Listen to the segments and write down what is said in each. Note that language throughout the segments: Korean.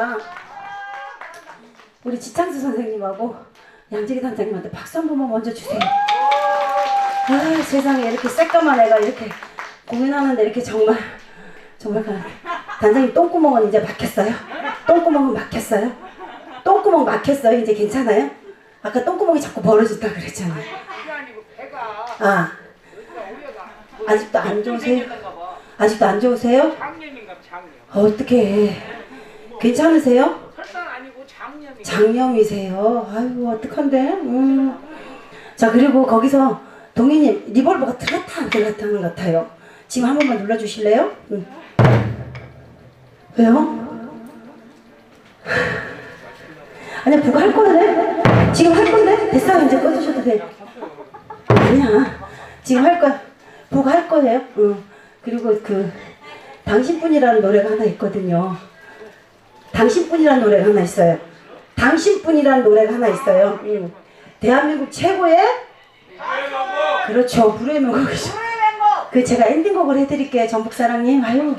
보니까 우리 지창수 선생님하고 양재기 단장님한테 박수 한 번만 먼저 주세요. 아 세상에 이렇게 새까만 애가 이렇게 공연하는데 이렇게 정말 정말 가- 단장님 똥구멍은 이제 막혔어요. 똥구멍은 막혔어요. 똥구멍 막혔어요. 이제 괜찮아요? 아까 똥구멍이 자꾸 벌어졌다 그랬잖아요. 아 아직도 안 좋으세요? 아직도 안 좋으세요? 어떻게 괜찮으세요? 설상 아니고 장염이. 장염이세요. 아이고 어떡한데? 음. 자 그리고 거기서 동희님 리볼버가 들어갔다 안 들어갔다 하는 것 같아요. 지금 한 번만 눌러주실래요? 음. 왜요? 아니야 부가 할 건데? 지금 할 건데? 됐어요 이제 꺼주셔도 돼. 아니야 지금 할 거야. 부가 할 거예요. 응. 그리고 그 당신뿐이라는 노래가 하나 있거든요. 당신뿐이라는 노래가 하나 있어요. 당신뿐이라는 노래가 하나 있어요. 음. 대한민국 최고의 그렇죠 불의 명곡이죠. 그 제가 엔딩곡을 해드릴게요 전북 사랑님. 아유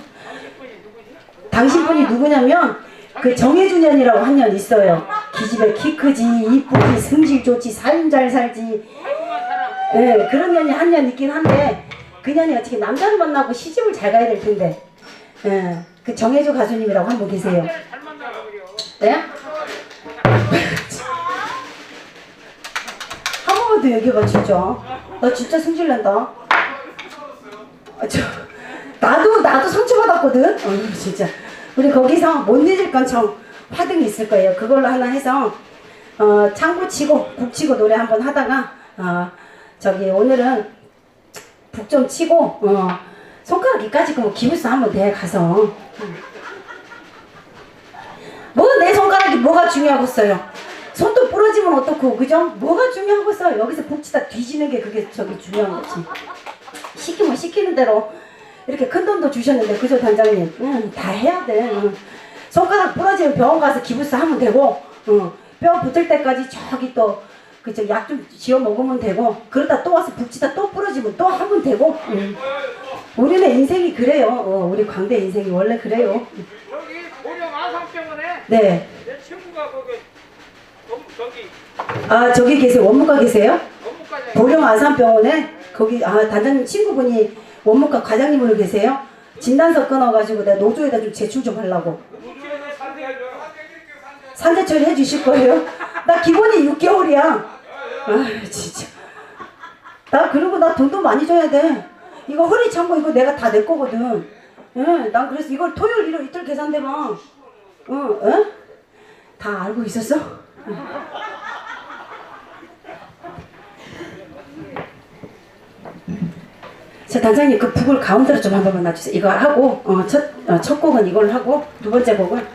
당신뿐이 누구냐면 그 정혜준년이라고 한 년 있어요. 기집애 키 크지 이쁘지 승질 좋지 삶 잘 살지. 예 그런 년이 한 년 있긴 한데 그 년이 어떻게 남자를 만나고 시집을 잘 가야 될 텐데. 예그 정혜주 가수님이라고 한 분 계세요. 네? 한 번만 더 얘기해봐 진짜. 나 진짜 승질난다. 아, 저, 나도 나도 상처받았거든? 어, 진짜. 우리 거기서 못 잊을 건청 화등이 있을 거예요. 그걸로 하나 해서 어, 창고 치고 북 치고 노래 한번 하다가 어, 저기 오늘은 북 좀 치고 어, 손가락 이까지 뭐 기부스 한번 돼 가서 뭐 내 손가락이 뭐가 중요하겠어요? 손도 부러지면 어떻고 그죠? 뭐가 중요하겠어요? 여기서 북치다 뒤지는 게 그게 저기 중요한 거지. 시키면 시키는 대로 이렇게 큰 돈도 주셨는데 그죠 단장님? 응, 다 해야 돼. 응. 손가락 부러지면 병원 가서 기부스 하면 되고, 응. 뼈 붙을 때까지 저기 또 그저 약 좀 지어 먹으면 되고, 그러다 또 와서 북치다 또 부러지면 또 하면 되고. 응. 우리는 인생이 그래요. 어, 우리 광대 인생이 원래 그래요. 여기 고령 아산병원에 네. 거기 저기 아 저기 계세요. 원무과 계세요? 보령 아산병원에? 거기 아 단장님 친구분이 원무과 과장님으로 계세요? 진단서 끊어가지고 내가 노조에다 좀 제출 좀 하려고. 산재 처리 해 주실 거예요? 나 기본이 6개월이야. 아 진짜. 나 그리고 나 돈도 많이 줘야 돼. 이거 허리 참고 이거 내가 다 내 거거든. 응, 난 그래서 이걸 토요일 일요일 이틀 계산되면. 응, 응? 다 알고 있었어? 자 단장님 그 북을 가운데로 좀 한 번만 놔주세요. 이거 하고 어, 첫, 어, 첫 곡은 이걸 하고 두 번째 곡은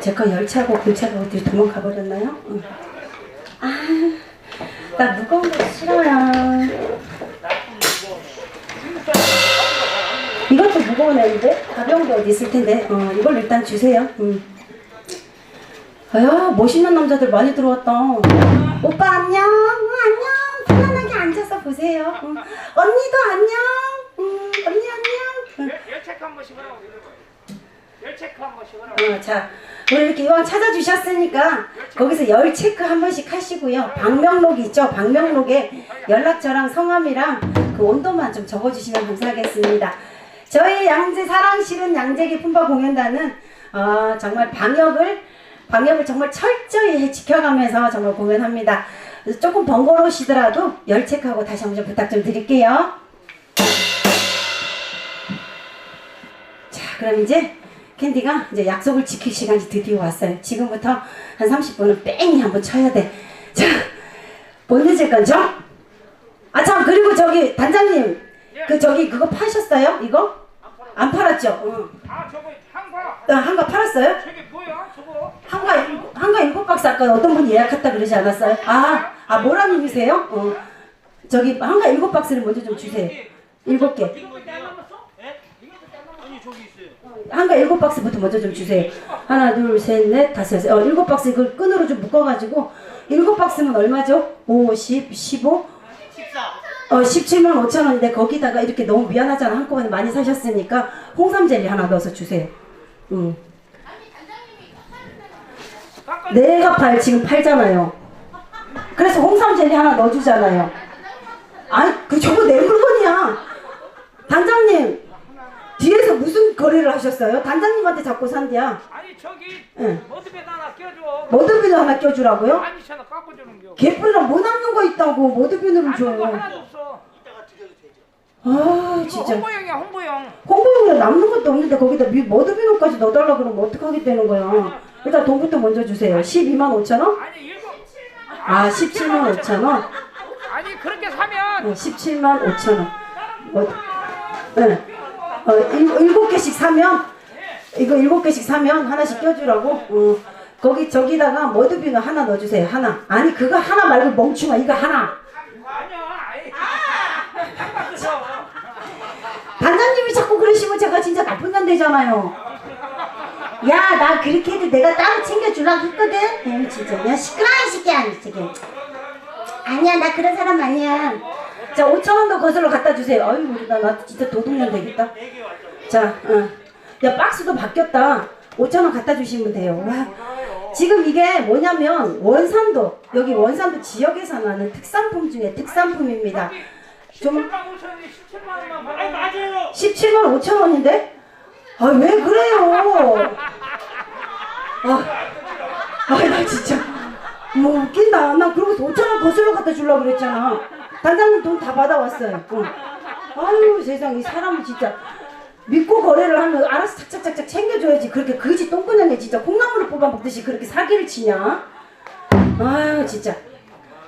제 거 열차고 공차가 어디 도망가 버렸나요? 응. 아 나 무거운 거 싫어요. 이것도 무거운 애인데 가벼운 게 어디 있을 텐데 어, 이걸 일단 주세요. 음. 아야 멋있는 남자들 많이 들어왔다. 오빠 안녕. 응, 안녕. 편안하게 앉아서 보세요. 응. 언니도 안녕. 응, 언니 안녕. 열- 열체크 한 번씩 하라고 그러는 거예요. 열체크 한 번씩 하라고. 어, 자, 우리 이렇게 이왕 찾아주셨으니까 거기서 열 체크 한 번씩 하시고요. 방명록 있죠? 방명록에 연락처랑 성함이랑 그 온도만 좀 적어주시면 감사하겠습니다. 저희 양재 사랑실은 양재 기 품바 공연단은 어, 정말 방역을 방역을 정말 철저히 지켜가면서 정말 공연합니다. 조금 번거로우시더라도 열 체크하고 다시 한번 좀 부탁 좀 드릴게요. 자, 그럼 이제 캔디가 이제 약속을 지킬 시간이 드디어 왔어요. 지금부터 한 30분은 뺑이 한번 쳐야 돼. 자, 못 늦을 건죠? 아, 참, 그리고 저기, 단장님, 그 저기 그거 파셨어요? 이거? 안 팔았죠? 응. 아 저거 한가. 어, 한가 팔았어요? 저게 뭐야 저거? 한가, 일- 한가 일곱 박스 아까 어떤 분이 예약했다 그러지 않았어요? 아, 아, 모라님이세요? 어. 저기, 한가 일곱 박스를 먼저 좀 주세요. 일곱 개. 한가 일곱 박스부터 먼저 좀 주세요. 하나, 둘, 셋, 넷, 다섯, 여섯. 어, 일곱 박스 그 끈으로 좀 묶어가지고 일곱 박스면 얼마죠? 5, 10, 15? 14. 어, 17만 5천 원인데 거기다가 이렇게 너무 미안하잖아. 한꺼번에 많이 사셨으니까 홍삼 젤리 하나 넣어서 주세요. 응. 깎아. 내가 팔 지금 팔잖아요. 그래서 홍삼 젤리 하나 넣어주잖아요. 아니 그 저거 내 물건이야. 단장님 뒤에서 무슨 거래를 하셨어요? 단장님한테 자꾸 산디야. 아니 저기 응. 모습에다 하나 껴줘. 모드비누 하나 껴주라고요? 아니 저는 깎고 주는 겨. 개뿔이랑 뭐 남는 거 있다고 모드비누를 아니 그거 줘. 하나도 없어. 아 이거 진짜. 홍보용이야 홍보용. 홍보용이랑 남는 것도 없는데 거기다 미- 모드비누까지 넣어달라 그러면 어떡하게 되는 거야? 일단 돈부터 먼저 주세요. 12만 5천 원? 아니 일곱. 아 17만 5천 원? 아니 그렇게 사면 17만 5천 원. 뭐, 네. 어, 일, 일곱 개씩 사면 이거 일곱 개씩 사면 하나씩 껴주라고. 어, 거기 저기다가 머드비누 하나 넣어주세요. 하나. 아니 그거 하나 말고 멍충아 이거 하나. 깎아줘. 단장님이 자꾸 그러시면 제가 진짜 나쁜 년 되잖아요. 야, 나 그렇게 해도 내가 따로 챙겨주려고 했거든? 에이, 진짜. 야, 시끄러워, 이 새끼야, 이 새끼. 아니야, 나 그런 사람 아니야. 자, 5천원 더 거슬러 갖다 주세요. 아유, 나, 나 진짜 도둑년 되겠다. 자, 어. 야, 박스도 바뀌었다. 5천원 갖다 주시면 돼요. 와. 지금 이게 뭐냐면, 원산도, 여기 원산도 지역에서 나는 특산품 중에 특산품입니다. 좀 17만 5천원이 17만 원만 받아. 아니 맞아요. 17만 5천 원인데? 아 왜 그래요? 아, 아, 나 진짜 뭐 웃긴다. 나 그러고서 5천 원 거슬러 갖다 주려고 그랬잖아. 단장님 돈 다 받아왔어요. 응. 아유 세상 이 사람은 진짜 믿고 거래를 하면 알아서 착착착착 챙겨줘야지. 그렇게 그지 똥구녕에 진짜 콩나물을 뽑아 먹듯이 그렇게 사기를 치냐? 아유 진짜.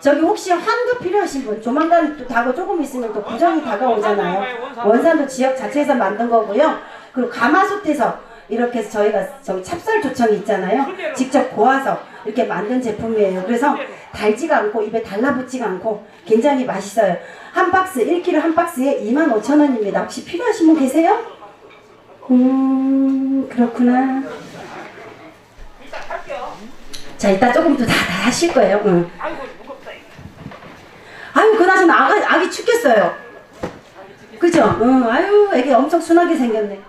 저기 혹시 환급 필요하신 분 조만간 또 다가 조금 있으면 또 구정이 다가오잖아요. 원산도 지역 자체에서 만든 거고요. 그리고 가마솥에서 이렇게 해서 저희가 저기 찹쌀 조청이 있잖아요. 직접 고아서 이렇게 만든 제품이에요. 그래서 달지가 않고 입에 달라붙지가 않고 굉장히 맛있어요. 한 박스 1kg 한 박스에 25,000원입니다. 혹시 필요하신 분 계세요? 음 그렇구나. 자 이따 조금 더다 다 하실 거예요. 응. 아유 그나저나 아가, 아기 죽겠어요. 그죠? 응. 아유 애기 엄청 순하게 생겼네.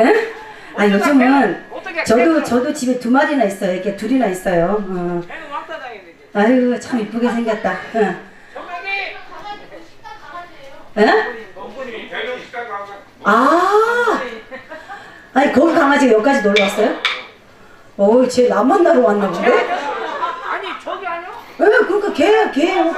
에? 아 요즘은 저도 개를- 저도 집에 두 마리나 있어요. 이렇게 둘이나 있어요. 어. 아유 참 이쁘게 생겼다. 에? 아 아니 거기 강아지가 여기까지 놀러 왔어요? 어우 쟤 나 만 나러 왔나 본데? 아니 저기 아니야? 에 그러니까 걔 걔예요.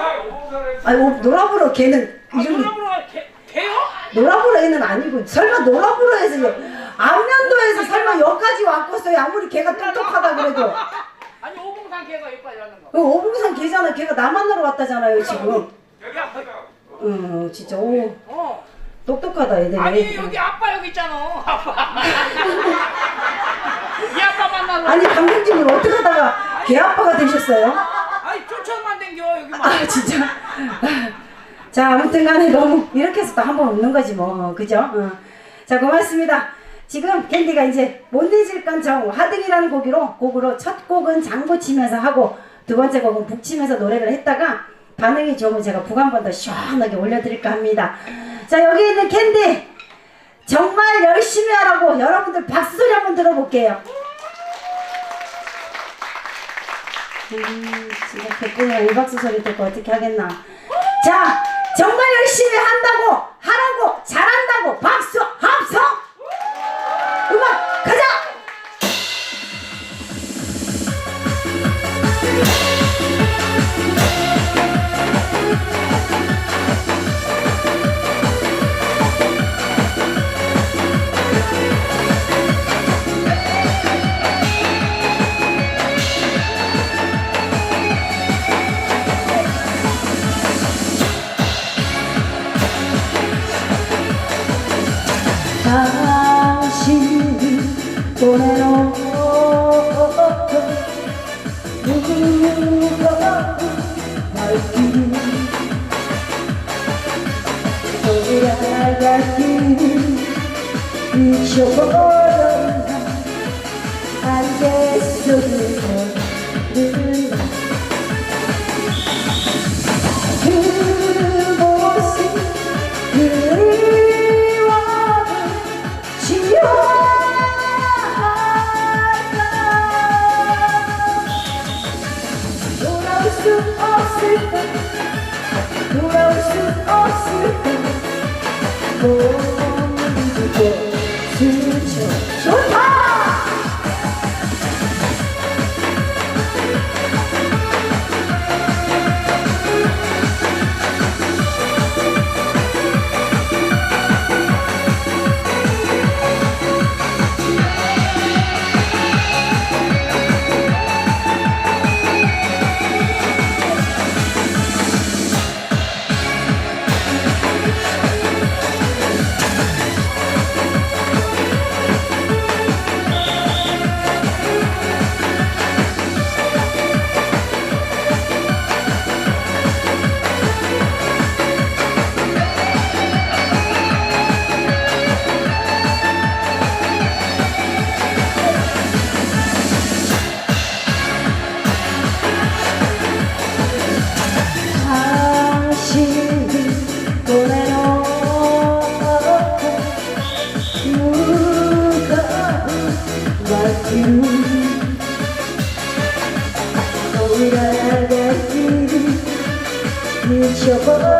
아니 어, 노라보로 걔는 아 이름이 누나보러 개 개요? 노라보로 애는 아니고 설마 노라보로에서 안면도에서 설마 여기까지 왔겠어요 아무리 걔가 똑똑하다 그래도 아니 오봉산 개가 여기까지 왔는 거. 그 오봉산 걔잖아 걔가 나 만나러 왔다잖아요 지금 야, 거- 응 진짜 오 어. 똑똑하다 애들이 아니 여기 아빠 여기 있잖아. 아빠. 이 아빠 만나러. 아니 강동진님 어떻게 하다가 걔 아빠가 되셨어요? 아니 쫓아만 댕겨 여기만. 아 진짜 자 아무튼 간에 너무 이렇게 해서 또 한 번 웃는 거지 뭐 그죠? 어. 자 고맙습니다 지금 캔디가 이제 못 잊을 건정 하등이라는 곡으로 곡으로 첫 곡은 장구 치면서 하고 두 번째 곡은 북 치면서 노래를 했다가 반응이 좋으면 제가 북 한 번 더 시원하게 올려드릴까 합니다. 자 여기 있는 캔디! 정말 열심히 하라고 여러분들 박수 소리 한번 들어볼게요. 음, 진짜 개꿀이랑 이 박수 소리 듣고 어떻게 하겠나. 자, 정말 열심히 길 잊혀버린 안개 속에서 Oh. 제발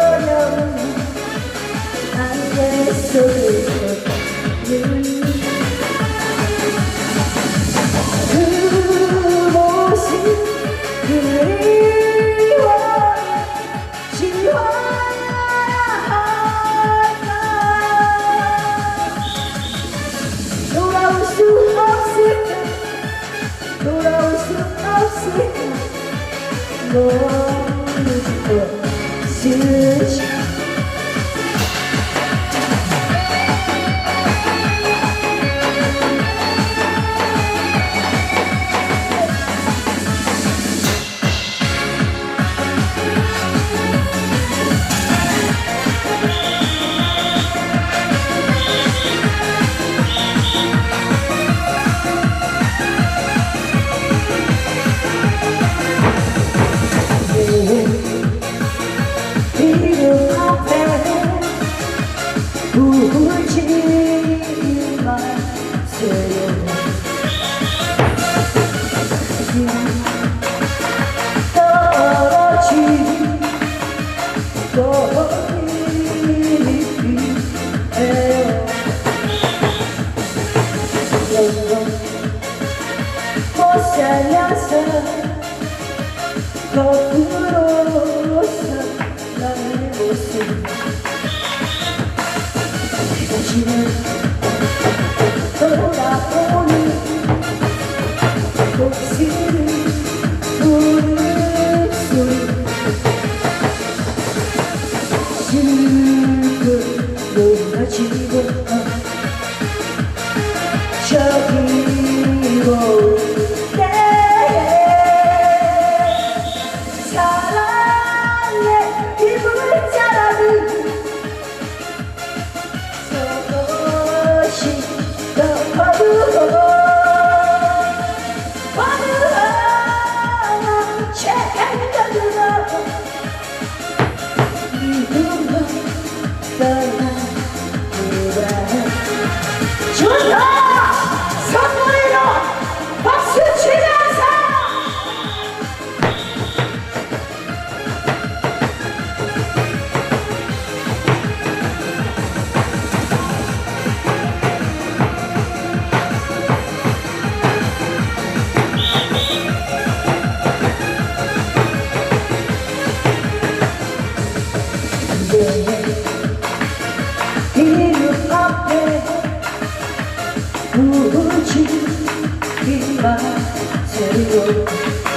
잘려서 거꾸로 너의 모습. 이것이 돌아보 Thank you.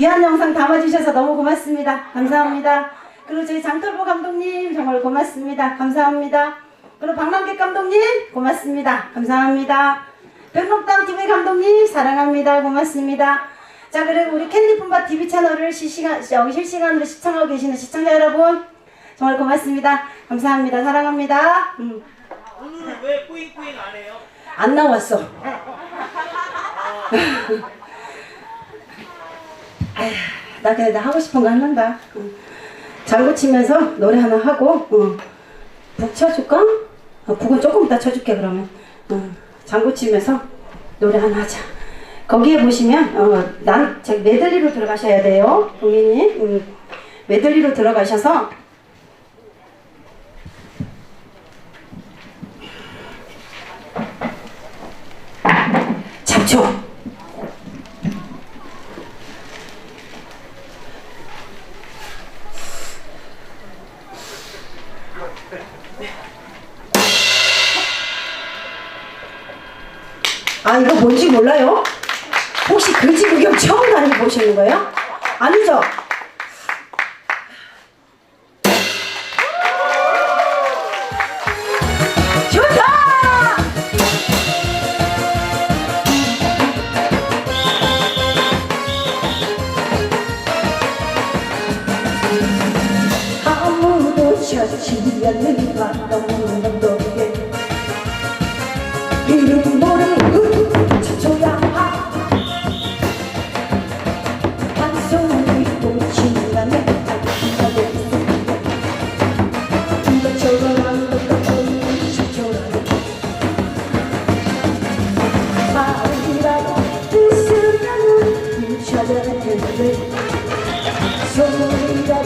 귀한 영상 담아주셔서 너무 고맙습니다. 감사합니다. 그리고 저희 장털보 감독님 정말 고맙습니다. 감사합니다. 그리고 박남객 감독님 고맙습니다. 감사합니다. 백록담 TV 감독님 사랑합니다. 고맙습니다. 자 그리고 우리 캔디품바 TV 채널을 실시간 여기 실시간으로 시청하고 계시는 시청자 여러분 정말 고맙습니다. 감사합니다. 사랑합니다. 음, 오늘은 왜 뿌잉뿌잉 안 해요? 안 나왔어. 아휴, 나 그냥 나 하고 싶은 거 한다. 응. 장구 치면서 노래 하나 하고, 응. 북 쳐줄까? 어, 북은 조금 이따 쳐줄게, 그러면. 응. 장구 치면서 노래 하나 하자. 거기에 보시면, 어, 난, 저기 메들리로 들어가셔야 돼요, 동민님. 응. 메들리로 들어가셔서, 잡초. 몰라요? 혹시 글지 구경 처음 다녀보시는 거예요? 아니죠? 소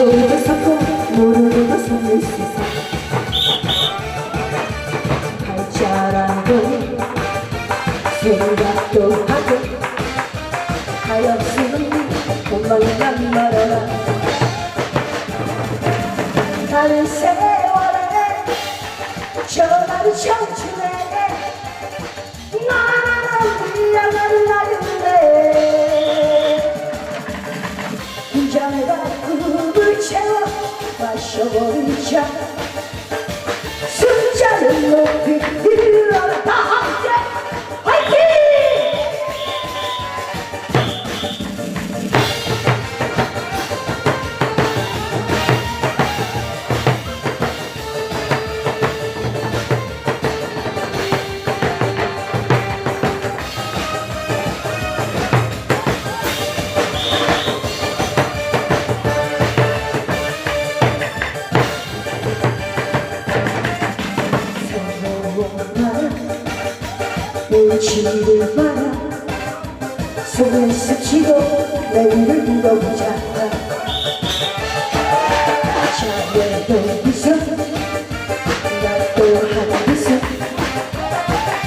모르고 섰고 모르고 섰는 세상 발자랑도 생각도 하고 하염없는 도망간 말아라 다른 세월에 전화를 쳐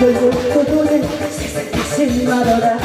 결국 그분은 세상 탓을 말어라